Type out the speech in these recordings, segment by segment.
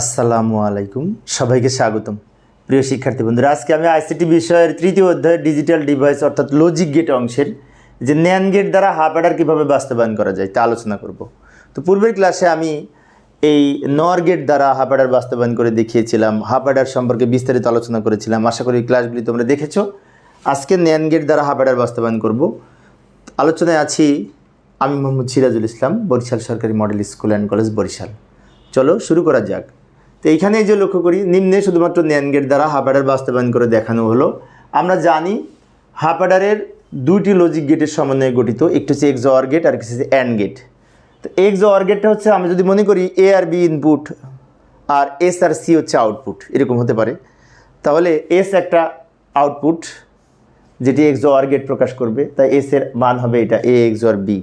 আসসালামু আলাইকুম। সবাইকে স্বাগতম। প্রিয় শিক্ষার্থী বন্ধুরা, আজকে আমি আইসিটি বিষয়ের তৃতীয় অধ্যায় ডিজিটাল ডিভাইস অর্থাৎ লজিক গেট অংশের যে ন্যান গেট দ্বারা হাফ অ্যাডার কীভাবে বাস্তবায়ন করা যায় তা আলোচনা করব। তো পূর্বের ক্লাসে আমি এই নর গেট দ্বারা হাফ অ্যাডার বাস্তবায়ন করে দেখিয়েছিলাম হাফ অ্যাডার সম্পর্কে বিস্তারিত আলোচনা করেছিলাম। আশা করি ক্লাসগুলি তোমরা দেখেছ। আজকে ন্যান গেট দ্বারা হাফ অ্যাডার বাস্তবায়ন করব। আলোচনায় আছি আমি মোহাম্মদ সিরাজুল ইসলাম, বরিশাল সরকারি model school and college Barishal. চলো শুরু করা যাক। তো এইখানে যে লক্ষ্য করি, নিম্নে শুধুমাত্র ন্যান গেট দ্বারা হাফাডার বাস্তবায়ন করে দেখানো হলো। আমরা জানি হাফাডারের দুইটি লজিক গেটের সমন্বয়ে গঠিত, একটি হচ্ছে এক্স অর গেট আর কিছু হচ্ছে অ্যান্ড গেট তো এক্স অর গেটটা হচ্ছে, আমি যদি মনে করি এ আর বি ইনপুট আর এস আর সি হচ্ছে আউটপুট এরকম হতে পারে। তাহলে এস একটা আউটপুট যেটি এক্স অর গেট প্রকাশ করবে, তাই এস এর মান হবে এটা এ এক্স অর বি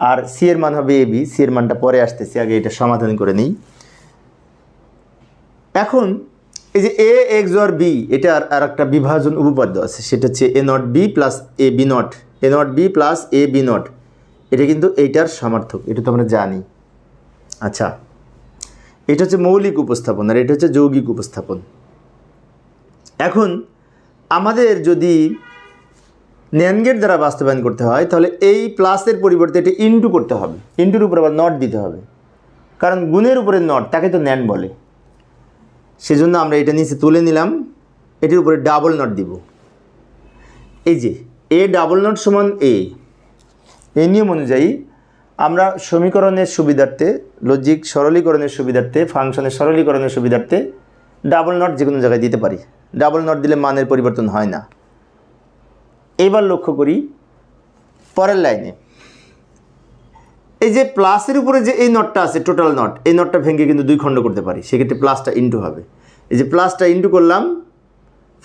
আর সি এর মান হবে এ বি সি এর মানটা পরে আসতেছি, আগে এটা সমাধান করে নিই। এখন এই যে এ, এক্স অর বি এটার আর একটা বিভাজন উপপাদ্য আছে। সেটা হচ্ছে A not B plus A B not. A not B plus A B not. এটা কিন্তু এইটার সমার্থক, এটা তো আমরা জানি। আচ্ছা এটা হচ্ছে মৌলিক উপস্থাপন আর এটা হচ্ছে যৌগিক উপস্থাপন। এখন আমাদের যদি ন্যানগেট দ্বারা বাস্তবায়ন করতে হয়, তাহলে এই প্লাসের পরিবর্তে এটা ইনটু করতে হবে। ইনটুর উপর আবার নট দিতে হবে। কারণ গুণের উপরে নট তাকে তো ন্যান বলে। সেজন্য আমরা এটা নিচে তুলে নিলাম। এটির উপরে ডাবল নট দিব। এই যে এ ডাবল নট সমান এ এই নিয়ম অনুযায়ী আমরা সমীকরণের সুবিধার্থে লজিক সরলীকরণের সুবিধার্থে ফাংশনের সরলীকরণের সুবিধার্থে ডাবল নট যে কোনো জায়গায় দিতে পারি। ডাবল নট দিলে মানের পরিবর্তন হয় না। এবার লক্ষ্য করি, পরের লাইনে এই যে প্লাসের উপরে যে এই নটটা আছে টোটাল নট, এই নটটা ভেঙে কিন্তু দুই খণ্ড করতে পারি। সেক্ষেত্রে প্লাসটা ইন্টু হবে। এই যে প্লাসটা ইন্টু করলাম,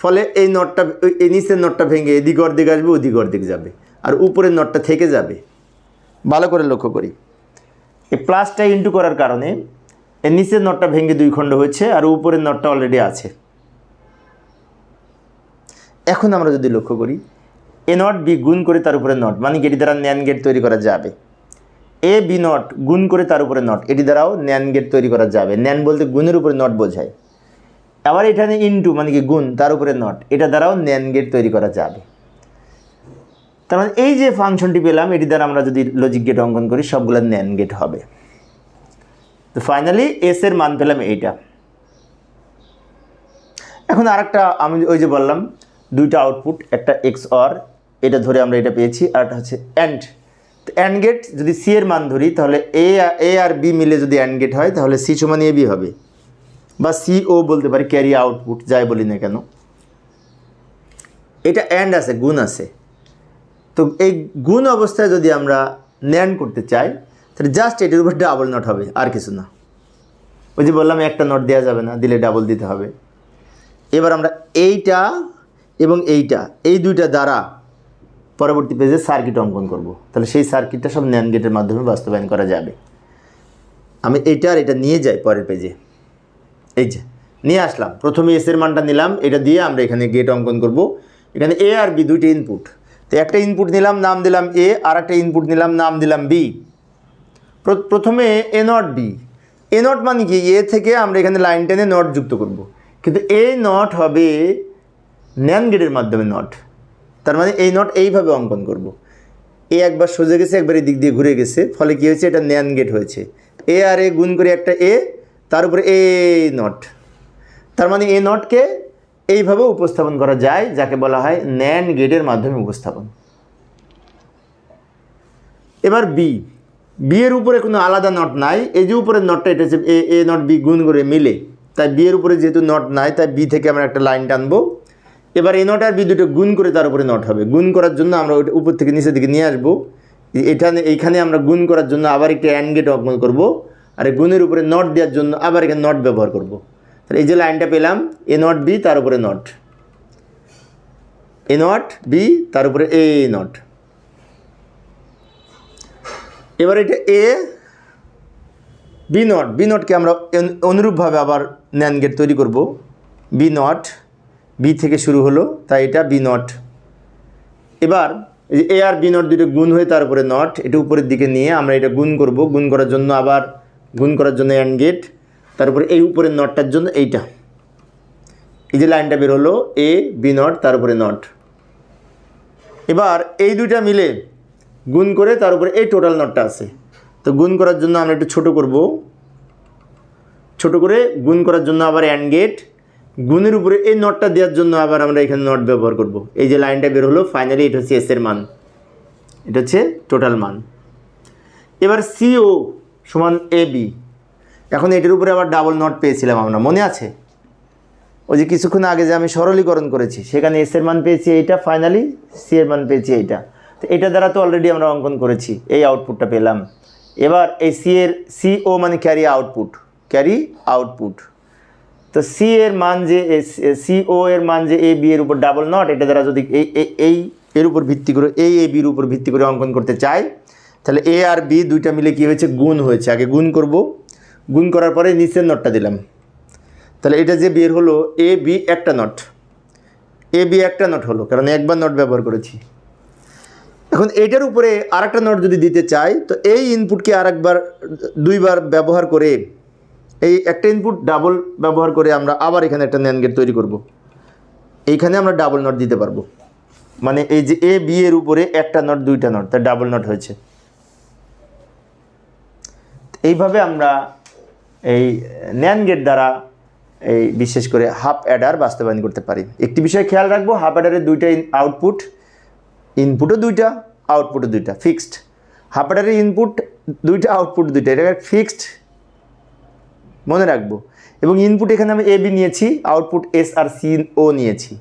ফলে এই নটটা এই নিচের নটটা ভেঙে এদিক অর্ধেক আসবে, ওদিক অর্ধেক যাবে। আর উপরের নটটা থেকে যাবে। ভালো করে লক্ষ্য করি। এই প্লাসটা ইন্টু করার কারণে এর নিচের নটটা ভেঙে দুই খণ্ড হয়েছে আর উপরের নটটা অলরেডি আছে। এখন আমরা যদি লক্ষ্য করি, এ নট বি গুণ করে তার উপরে নট মানে কি? এটি দ্বারা ন্যান গেট তৈরি করা যাবে। এ বি নট গুণ করে তার উপরে নট এটি দ্বারাও ন্যান গেট তৈরি করা যাবে। ন্যান বলতে গুণের উপরে নট বোঝায়। আবার এখানে ইনটু মানে কি গুণ, তার উপরে নট এটা দ্বারাও ন্যান গেট তৈরি করা যাবে। তার মানে এই যে ফাংশনটি পেলাম, এটি দ্বারা আমরা যদি লজিক গেট অঙ্কন করি, সবগুলো ন্যান গেট হবে। তো ফাইনালি এস এর মান পেলাম এইটা। এখন আরেকটা, আমি ওই যে বললাম, দুইটা আউটপুট একটা এক্স অর এটা ধরে আমরা এটা পেয়েছি, আর একটা হচ্ছে অ্যান্ড অ্যান্ড গেট যদি সি এর মান ধরি, তাহলে এ এ আর বি মিলে যদি অ্যান্ড গেট হয়, তাহলে সি সমান এ বি হবে। বা সি ও বলতে পারি ক্যারি আউটপুট যাই বলি না কেন। এটা অ্যান্ড আছে, গুণ আছে। তো এই গুণ অবস্থায় যদি আমরা ন্যান্ড করতে চাই, তাহলে জাস্ট এটির উপর ডাবল নট হবে, আর কিছু না। ওই যে বললাম, একটা নট দেওয়া যাবে না, দিলে ডাবল দিতে হবে। এবার আমরা এইটা এবং এইটা, এই দুইটা দ্বারা পরবর্তী পেজে সার্কিট অঙ্কন করব। তাহলে সেই সার্কিটটা সব ন্যান গেটের মাধ্যমে বাস্তবায়ন করা যাবে। আমি এইটা আর এটা নিয়ে যাই পরের পেজে এই যে, নিয়ে আসলাম। প্রথমে এস এর মানটা নিলাম, এটা দিয়ে আমরা এখানে গেট অঙ্কন করব। এখানে এ আর বি দুইটি ইনপুট তো একটা ইনপুট নিলাম, নাম দিলাম এ আর একটা ইনপুট নিলাম, নাম দিলাম বি প্রথমে A not B A not মানে কি? এ থেকে আমরা এখানে লাইন টেনে নট যুক্ত করব। কিন্তু এ নট হবে ন্যান গেটের মাধ্যমে নট তার মানে এই নট এইভাবে অঙ্কন করব। এ একবার সোজা গেছে, একবার এই দিক দিয়ে ঘুরে গেছে, ফলে কী হয়েছে? এটা ন্যান গেট হয়েছে। এ আর এ গুণ করে একটা এ, তার উপরে এ নট তার মানে এ নটকে এইভাবে উপস্থাপন করা যায়, যাকে বলা হয় ন্যান গেটের মাধ্যমে উপস্থাপন। এবার বি বি এর উপরে কোনো আলাদা নট নাই। এই যে উপরের নটটা এটা হচ্ছে এ এ নট বি গুণ করে মিলে। তাই বি এর উপরে যেহেতু নট নাই, তাই বি থেকে আমরা একটা লাইন টানবো। এবার এ নট আর বি দুটো গুণ করে তার উপরে নট হবে। গুণ করার জন্য আমরা ওইটা উপর থেকে নিচের দিকে নিয়ে আসব। এখানে, এইখানে আমরা গুণ করার জন্য আবার একটা অ্যান্ড গেট অঙ্কন করব আর এই গুণের উপরে নট দেওয়ার জন্য আবার এখানে নট ব্যবহার করব। তাহলে এই যে লাইনটা পেলাম, এ নট বি তার উপরে নট। এ নট বি তার উপরে এ নট। এবার এটা এ, বি নট, বি নটকে আমরা অনুরূপভাবে আবার ন্যান গেট তৈরি করব। বি নট বি থেকে শুরু হলো, তাই এটা বি নট। এবার যে এ আর বি নট দুটো গুণ হয়ে তার উপরে নট, এটা উপরের দিকে নিয়ে আমরা এটা গুণ করব। গুণ করার জন্য আবার গুণ করার জন্য অ্যান্ড গেট তারপরে এই উপরের নটটার জন্য এইটা। এই যে লাইনটা বের হলো, এ, বি নট, তার উপরে নট। এবার এই দুইটা মিলে গুণ করে তার উপরে এই টোটাল নটটা আছে। তো গুণ করার জন্য আমরা একটু ছোট করব। ছোট করে গুণ করার জন্য আবার অ্যান্ড গেট গুণের উপরে এই নটটা দেওয়ার জন্য আবার আমরা এখানে নট ব্যবহার করব। এই যে লাইনটা বের হলো ফাইনালি এটা হচ্ছে এসের মান। এটা হচ্ছে টোটাল মান। এবার সিও সমান এ বি এখন এটার উপরে আবার ডাবল নট পেয়েছিলাম আমরা, মনে আছে? ওই যে কিছুক্ষণ আগে যে আমি সরলীকরণ করেছি, সেখানে এস এর মান পেয়েছি এইটা ফাইনালি সি এর মান পেয়েছি এইটা। তো এটা দ্বারা তো অলরেডি আমরা অঙ্কন করেছি, এই আউটপুটটা পেলাম। এবার এই সি এর সি ও মানে ক্যারি আউটপুট ক্যারি আউটপুট তো সি এর মান যে সি ও এর মান যে এ বি এর উপর ডাবল নট এটা দ্বারা যদি এই এই- এর উপর ভিত্তি করে এই এ বির উপর ভিত্তি করে অঙ্কন করতে চাই, তাহলে এ আর বি দুইটা মিলে কি হয়েছে? গুণ হয়েছে। আগে গুণ করব। গুণ করার পরে নিচের নটটা দিলাম। তাহলে এটা যে বের হলো এ বি একটা নট এ বি একটা নট হলো, কারণ একবার নট ব্যবহার করেছি। এখন এটার উপরে আরেকটা নট যদি দিতে চাই, তো এই ইনপুটকে আরেকবার, দুইবার ব্যবহার করে এই একটা ইনপুট ডাবল ব্যবহার করে আমরা আবার এখানে একটা ন্যান গেট তৈরি করব। এইখানে আমরা ডাবল নট দিতে পারব। মানে এই যে এ বি এর উপরে একটা নট দুইটা নট তার ডাবল নট হয়েছে। এইভাবে আমরা এই ন্যান গেট দ্বারা এই বিশেষ করে হাফ অ্যাডার বাস্তবায়ন করতে পারি। একটি বিষয় খেয়াল রাখব, হাফ অ্যাডারের দুইটা আউটপুট ইনপুটও দুইটা আউটপুটও দুইটা ফিক্সড হাফ অ্যাডারের ইনপুট দুইটা আউটপুট দুইটা, এটা ফিক্সড মনে রাখব। এবং ইনপুট এখানে আমি এ বি নিয়েছি আউটপুট এস আর সি ও নিয়েছি।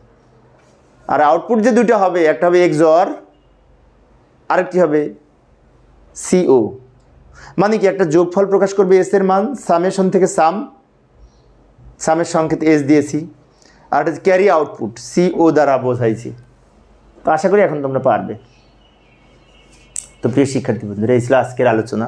আর আউটপুট যে দুইটা হবে, একটা হবে এক্স অর আরেকটি হবে সিও মানে কি, একটা যোগফল প্রকাশ করবে এস এর মান সামেশন থেকে সাম সামের সংকেত এস দিয়েছি। আর এটা ক্যারি আউটপুট সিও দ্বারা বোঝাইছি। তো আশা করি এখন তোমরা পারবে। তো প্রিয় শিক্ষার্থী বন্ধুরা, এই ছিল আজকের আলোচনা।